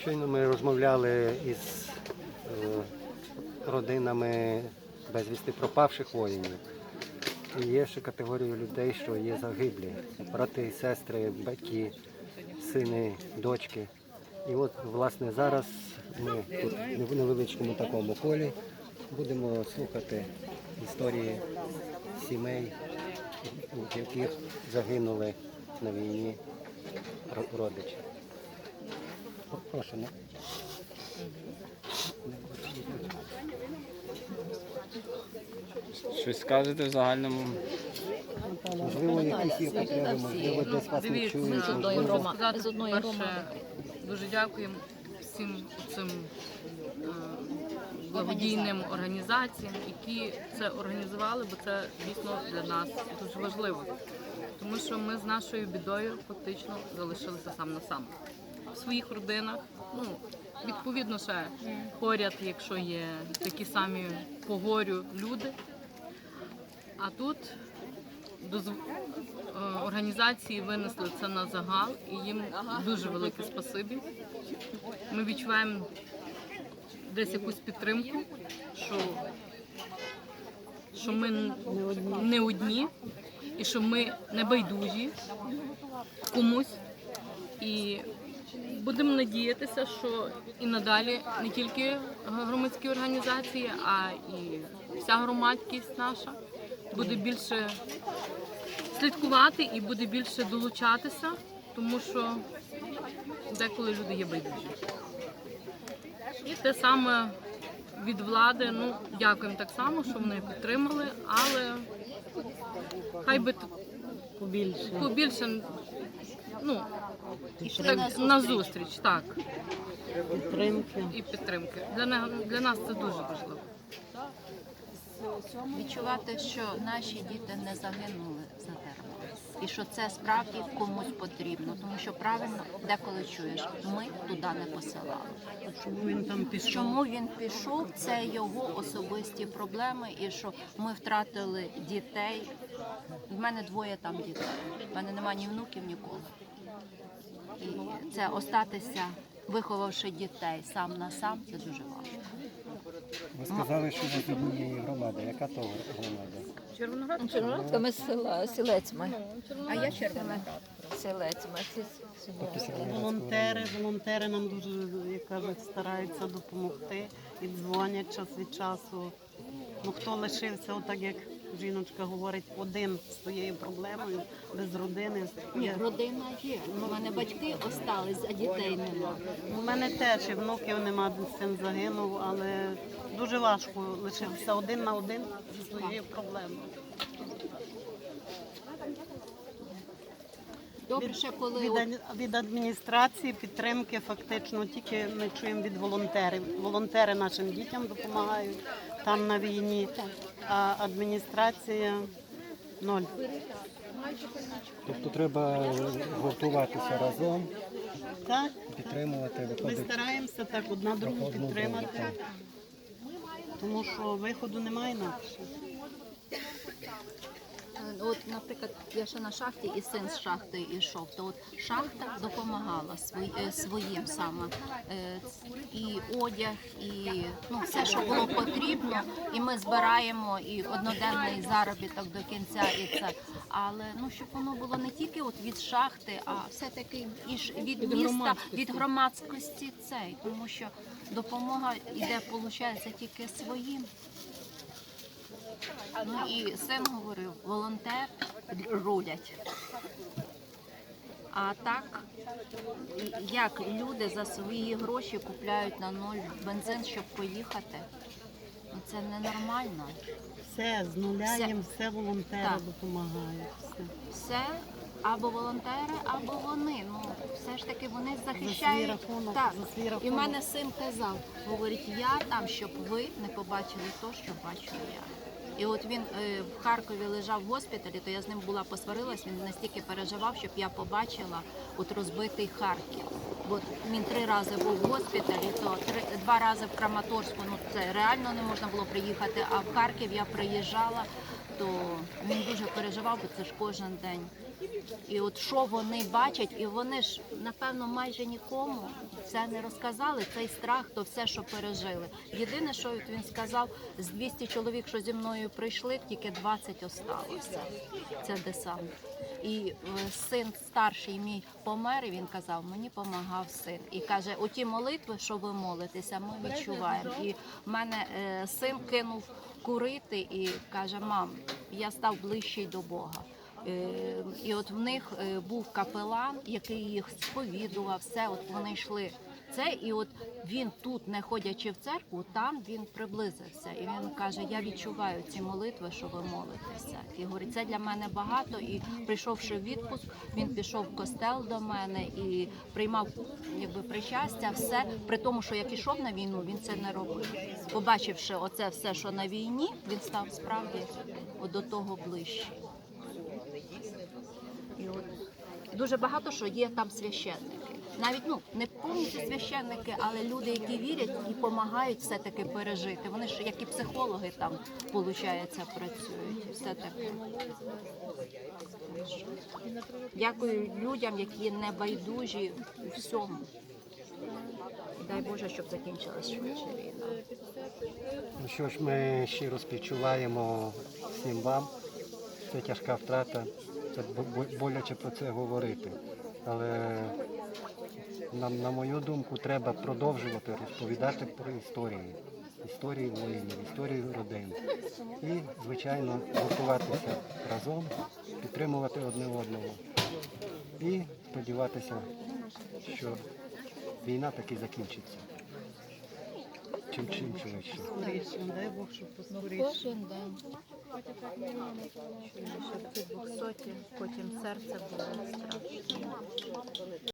Щойно ми розмовляли із е, родинами безвісти пропавших воїнів. І є ще категорія людей, що є загиблі. Брати, сестри, батьки, сини, дочки. І от, власне, зараз ми тут в невеличкому такому полі будемо слухати історії сімей, у яких загинули на війні родичі. Прошу, ну. Щось скажете в загальному? Можливо, якісь є потреби, можливо, десь вас не Дивіться, чують, з одної можливо. грома- Сказати, з одної перше. Дуже дякуємо всім цим е, благодійним організаціям, які це організували, бо це дійсно для нас дуже важливо. Тому що ми з нашою бідою фактично залишилися сам на сам в своїх родинах. Ну відповідно, ще поряд, якщо є такі самі по горю люди. А тут дозв- е, організації винесли це на загал, і їм дуже велике спасибі. Ми відчуваємо десь якусь підтримку, що, що ми не одні, і що ми не байдужі комусь. І будемо надіятися, що і надалі не тільки громадські організації, а і вся громадськість наша буде більше слідкувати і буде більше долучатися, тому що деколи люди є байдужі. І те саме від влади, ну дякуємо так само, що вони підтримали, але хай би Побільше. побільше ну, так, на на зустріч, так, Підтримки. і підтримки. Для, на- для нас це дуже важливо. відчувати, що наші діти не загинули за термін. І що це справді комусь потрібно, тому що правильно деколи чуєш, ми туди не посилали. Чому він там пішов? Чому він пішов? Це його особисті проблеми, і що ми втратили дітей. В мене двоє там дітей. В мене немає ні внуків, ніколи. І це остатися, виховавши дітей сам на сам, це дуже важко. Ви сказали, що ви з однієї громади. Яка то громада? Червоноград? Червоноградка ми з села Сілець ми. А я червона. Сілець ми. Волонтери, волонтери нам дуже, як кажуть, стараються допомогти і дзвонять час від часу. Ну хто лишився, отак як жіночка говорить, один з своєю проблемою, без родини. Ні, родина є. У мене батьки остались, а дітей нема. У мене теж і внуків нема, син загинув, але дуже важко лишився один на один зі своєю проблемою. Добре, ще коли Від, від адміністрації підтримки фактично тільки ми чуємо від волонтерів. Волонтери нашим дітям допомагають там на війні, а адміністрація ноль. Тобто треба гуртуватися разом, Так, підтримувати, ми стараємося так одна другу підтримати, тому що виходу немає інакше. От, наприклад, я ще на шахті і син з шахти йшов, то от шахта допомагала свої, е, своїм саме Е, і одяг, і ну, все, що було потрібно, і ми збираємо і одноденний заробіток до кінця, і це. Але ну щоб воно було не тільки от від шахти, а все-таки і від, міста, від громадськості цей, тому що допомога йде, виходить, тільки своїм. Ну і син говорив, волонтер рулять. А так, як люди за свої гроші купляють на ноль бензин, щоб поїхати, ну це ненормально. Все з нуля Все. їм все волонтери Так. допомагають. Все. Все або волонтери, або вони. Ну все ж таки вони захищають. рахунок, так. за свій І в мене син казав, говорить, я там, щоб ви не побачили то, що бачу я. І от він е, в Харкові лежав в госпіталі, то я з ним була посварилась. Він настільки переживав, щоб я побачила от розбитий Харків. Бо він три рази був в госпіталі, то три два рази в Краматорську. Ну це реально не можна було приїхати. А в Харків я приїжджала, то він дуже переживав, бо це ж кожен день І от що вони бачать, і вони ж напевно майже нікому це не розказали. Цей страх, то все, що пережили. Єдине, що він сказав, з 200 чоловік, що зі мною прийшли, тільки 20 осталося. Це десант. І е, син старший мій помер, і він казав, мені помагав син. І каже, оті молитви, що ви молитеся, ми відчуваємо. І в мене е, син кинув курити і каже: мам, я став ближчий до Бога. Е, І от в них е, був капелан, який їх сповідував, все, от вони йшли. Це і от він тут, не ходячи в церкву, там він приблизився. І він каже: Я відчуваю ці молитви, що ви молитеся. І говорить, це для мене багато. І прийшовши в відпуск, він пішов в костел до мене і приймав якби причастя, все при тому, що як ішов на війну, він це не робив. Побачивши оце все, що на війні, він став справді от до того ближче. І от дуже багато що є там священники. Навіть ну не повністю священники, але люди, які вірять і допомагають все-таки пережити. Вони ж як і психологи там, виходить, працюють. Все таке. Дякую людям, які не байдужі у всьому. Дай Боже, щоб закінчилась швидше війна. Ну що ж, ми щиро співчуваємо всім вам. Це тяжка втрата, це бо- бо- боляче про це говорити. Але нам, на мою думку, треба продовжувати розповідати про історії. Історії воїнів, історії родин. І, звичайно, гуртуватися разом, підтримувати одне одного. І сподіватися, що війна таки закінчиться. Чим чим швидше. Дай Бог, щоб поскоріше. Щоб це двохсоті, потім серце було страшно.